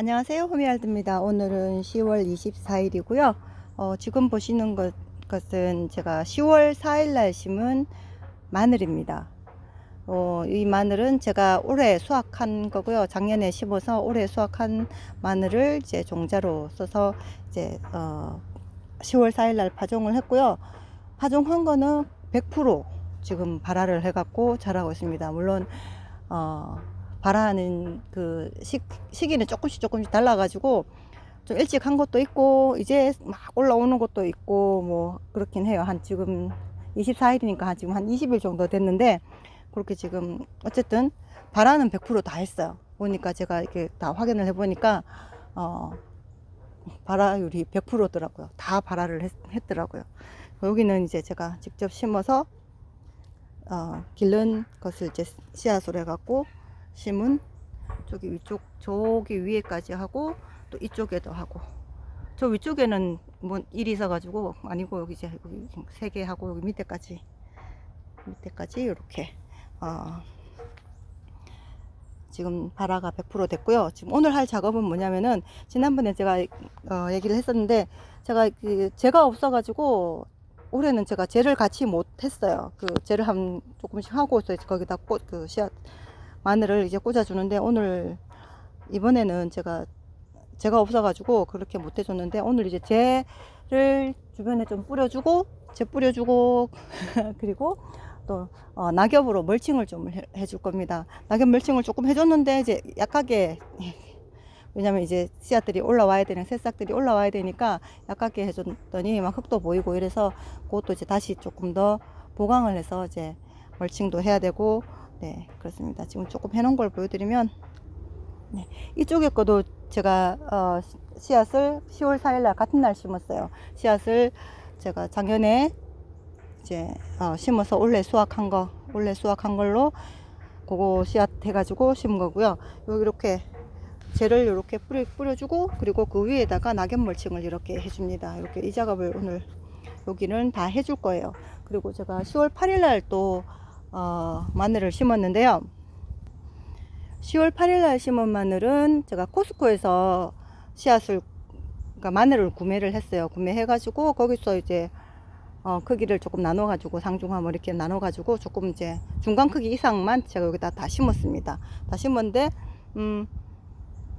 안녕하세요. 호미알드입니다. 오늘은 10월 24일이고요. 어, 지금 보시는 것, 것은 제가 10월 4일 날 심은 마늘입니다. 어, 이 마늘은 제가 올해 수확한 거고요. 작년에 심어서 올해 수확한 마늘을 이제 종자로 써서 이제 어, 10월 4일 날 파종을 했고요. 파종한 거는 100% 지금 발화를 해갖고 자라고 있습니다. 물론 어, 발화하는 그 시, 시기는 조금씩 조금씩 달라가지고 좀 일찍 한 것도 있고 이제 막 올라오는 것도 있고 뭐 그렇긴 해요. 한 지금 24일이니까 한 지금 한 20일 정도 됐는데 그렇게 지금 어쨌든 발화는 100%다 했어요. 보니까 제가 이렇게 다 확인을 해보니까 어 발화율이 100%더라고요. 다 발화를 했, 했더라고요. 여기는 이제 제가 직접 심어서 어, 기른 것을 이제 씨앗으로 해갖고 심은 저기 위쪽 저기 위에까지 하고 또 이쪽에도 하고 저 위쪽에는 뭐 일이 있어가지고 아니고 여기 이제 여기 세개 하고 여기 밑에까지 밑에까지 이렇게 어, 지금 발화가 100% 됐고요. 지금 오늘 할 작업은 뭐냐면은 지난번에 제가 어, 얘기를 했었는데 제가 그 제가 없어가지고 올해는 제가 재를 같이 못 했어요. 그 재를 한 조금씩 하고서 거기다 꽃 그 씨앗 마늘을 이제 꽂아주는데 오늘 이번에는 제가 제가 없어가지고 그렇게 못 해줬는데 오늘 이제 재를 주변에 좀 뿌려주고 재 뿌려주고 그리고 또 어, 낙엽으로 멀칭을 좀 해, 해줄 겁니다. 낙엽 멀칭을 조금 해줬는데 이제 약하게 왜냐면 이제 씨앗들이 올라와야 되는 새싹들이 올라와야 되니까 약하게 해줬더니 막 흙도 보이고 이래서 그것도 이제 다시 조금 더 보강을 해서 이제 멀칭도 해야 되고 네 그렇습니다. 지금 조금 해놓은 걸 보여드리면 네, 이쪽에 거도 제가 어, 씨앗을 10월 4일 날 같은 날 심었어요. 씨앗을 제가 작년에 이제 어, 심어서 올해 수확한 거 올해 수확한 걸로 그거 씨앗 해가지고 심은 거고요. 여기 이렇게 재를 이렇게 뿌려, 뿌려주고 그리고 그 위에다가 낙엽 멀칭을 이렇게 해줍니다. 이렇게 이 작업을 오늘 여기는 다 해줄 거예요. 그리고 제가 10월 8일 날 또 어, 마늘을 심었는데요. 10월 8일 날 심은 마늘은 제가 코스코에서 씨앗을 그러니까 마늘을 구매를 했어요. 구매해 가지고 거기서 이제 어, 크기를 조금 나눠 가지고 상중하 뭐 이렇게 나눠 가지고 조금 이제 중간 크기 이상만 제가 여기다 다 심었습니다. 다 심었는데 음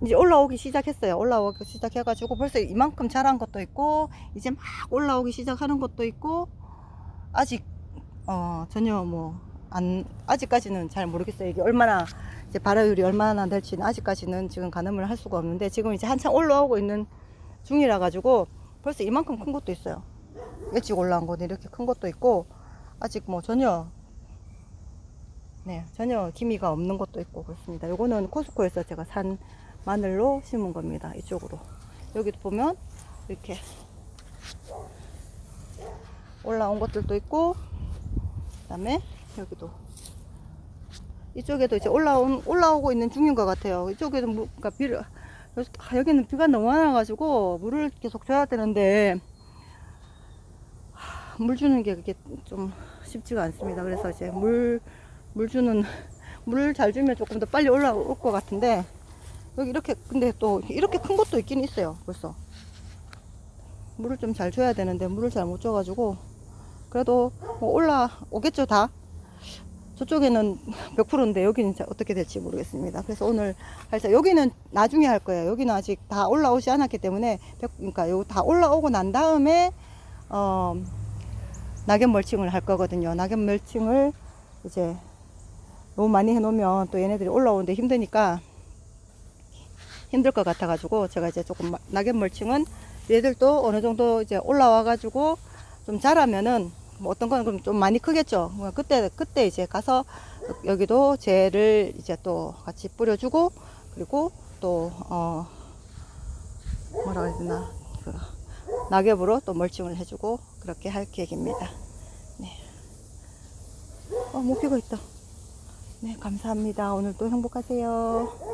이제 올라오기 시작했어요. 올라오기 시작해 가지고 벌써 이만큼 자란 것도 있고 이제 막 올라오기 시작하는 것도 있고 아직 어 전혀 뭐 안 아직까지는 잘 모르겠어요. 이게 얼마나 이제 발화율이 얼마나 될지는 아직까지는 지금 가늠을 할 수가 없는데 지금 이제 한참 올라오고 있는 중이라 가지고 벌써 이만큼 큰 것도 있어요. 일찍 올라온 거는 이렇게 큰 것도 있고 아직 뭐 전혀 네 전혀 기미가 없는 것도 있고 그렇습니다. 요거는 코스코에서 제가 산 마늘로 심은 겁니다. 이쪽으로 여기도 보면 이렇게 올라온 것들도 있고 그다음에 여기도 이쪽에도 이제 올라온 올라오고 있는 중인 것 같아요. 이쪽에도 뭐, 그러니까 비를 아, 여기는 비가 너무 많아가지고 물을 계속 줘야 되는데 물 주는 게 그게 좀 쉽지가 않습니다. 그래서 이제 물, 물 주는, 물잘 주면 조금 더 빨리 올라올 것 같은데, 여기 이렇게, 근데 또 이렇게 큰 것도 있긴 있어요. 벌써. 물을 좀 잘 줘야 되는데, 물을 잘 못 줘가지고, 그래도 뭐 올라오겠죠, 다. 저쪽에는 100%인데, 여기는 어떻게 될지 모르겠습니다. 그래서 오늘 할때 여기는 나중에 할 거예요. 여기는 아직 다 올라오지 않았기 때문에, 100, 그러니까 여기 다 올라오고 난 다음에, 어, 낙엽 멀칭을 할 거거든요. 낙엽 멀칭을 이제 너무 많이 해놓으면 또 얘네들이 올라오는데 힘드니까 힘들 것 같아가지고 제가 이제 조금 낙엽 멀칭은 얘들도 어느 정도 이제 올라와가지고 좀 자라면은 뭐 어떤 건 그럼 좀 많이 크겠죠. 뭐 그때 그때 이제 가서 여기도 재를 이제 또 같이 뿌려주고 그리고 또 어 뭐라 해야 되나 그 낙엽으로 또 멀칭을 해주고 그렇게 할 계획입니다. 네. 어, 모피가 있다. 네, 감사합니다. 오늘도 행복하세요.